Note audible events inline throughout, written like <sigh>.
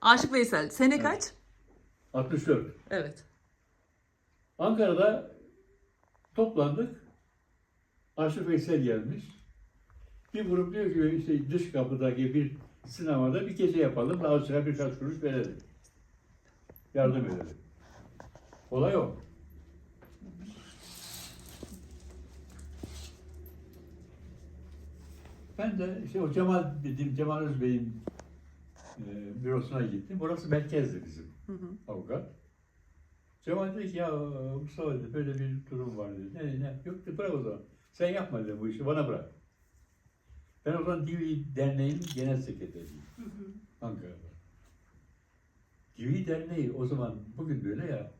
Aşık Veysel. Sene kaç? 64. Evet. Ankara'da toplandık. Aşık Veysel gelmiş. Bir grup diyor ki işte dış kapıdaki bir sinemada bir gece yapalım. Daha sonra birkaç kuruş verelim. Yardım edelim. Olay o. Ben de işte o Cemal dediğim Cemal Özbey'in e, bürosuna gittim. Orası merkezdi bizim Hı hı. avukat. Cemal dedi ki ya Mustafa dedi böyle bir durum var dedi. Ne ne? Yok dedi bırak o zaman. Sen yapma dedi bu işi bana bırak. Ben o zaman DVD Derneği'nin genel sekreteriyim Ankara'da. DVD Derneği o zaman bugün böyle ya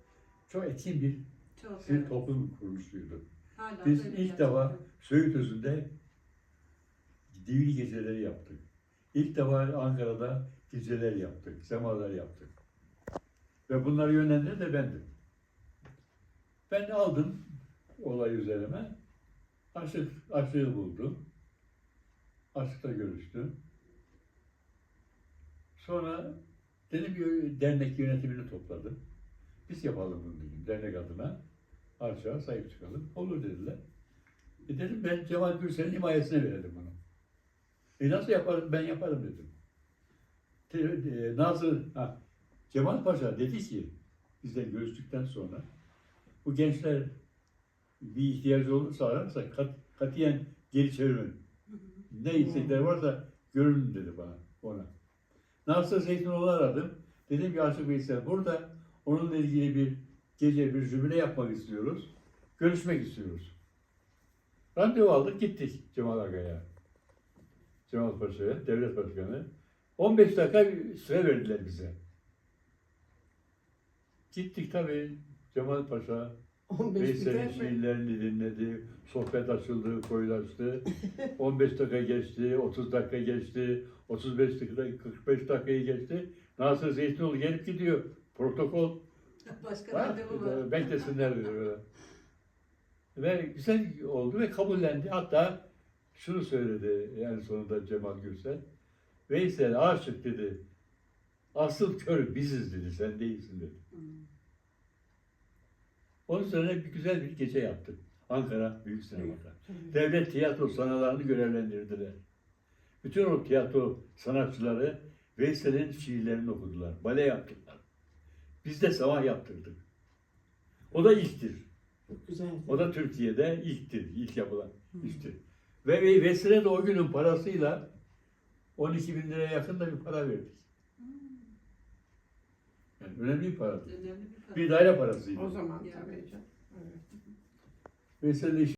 çok etkin bir Çok bir evet. toplum kuruluşuydu. Hala Biz ilk defa Söğütözü'nde DVD geceleri yaptık. İlk defa Ankara'da geceler yaptık, semalar yaptık. Ve bunları yönlendiren de bendim. Ben aldım olay üzerime. Aşık, aşığı buldum. Aşıkla görüştüm. Sonra dedim ki dernek yönetimini topladım. Biz yapalım bunu dedim dernek adına. Aşağı sahip çıkalım. Olur dediler. E dedim ben Cemal Gürsel'in himayesine verelim bunu. E nasıl yaparım? Ben yaparım dedim. E, Nazır, ha, Cemal Paşa dedi ki, bizden görüştükten sonra, bu gençler bir ihtiyacı olursa ararsa kat, katiyen geri çevirmeyin. Ne istekleri varsa görün dedi bana, ona. Nasır Zeytinoğlu aradım. Dedim ki Aşık Veysel burada onunla ilgili bir gece bir jübile yapmak istiyoruz. Görüşmek istiyoruz. Randevu aldık gittik Cemal Aga'ya. Cemal Paşa'ya, devlet başkanı. 15 dakika bir süre verdiler bize. Gittik tabii Cemal Paşa, 15 Veysel'in şiirlerini dinledi, sohbet açıldı, koyulaştı. 15 <laughs> dakika geçti, 30 dakika geçti, 35 dakika, 45 dakikayı geçti. Nasır Zeytinoğlu gelip gidiyor. Protokol Başka var, randevu var. beklesinler böyle. <laughs> Ve güzel oldu ve kabullendi. Hatta şunu söyledi en sonunda Cemal Gürsel. Veysel aşık dedi. Asıl kör biziz dedi, sen değilsin dedi. Hmm. Onun üzerine bir güzel bir gece yaptık. Ankara Büyük Sinema'da. Devlet tiyatro sanatlarını görevlendirdiler. Bütün o tiyatro sanatçıları Veysel'in şiirlerini okudular. Bale yaptılar. Biz de sabah yaptırdık. O da ilktir. Çok güzel. O da Türkiye'de ilktir. ilk yapılan iştir. Ve Ve- Veysel'e de o günün parasıyla 12 bin liraya yakın da bir para verdik. Yani önemli bir paradır. Önemli bir Bir daire parasıydı. O zaman tabii canım. Evet. Veysel'le iş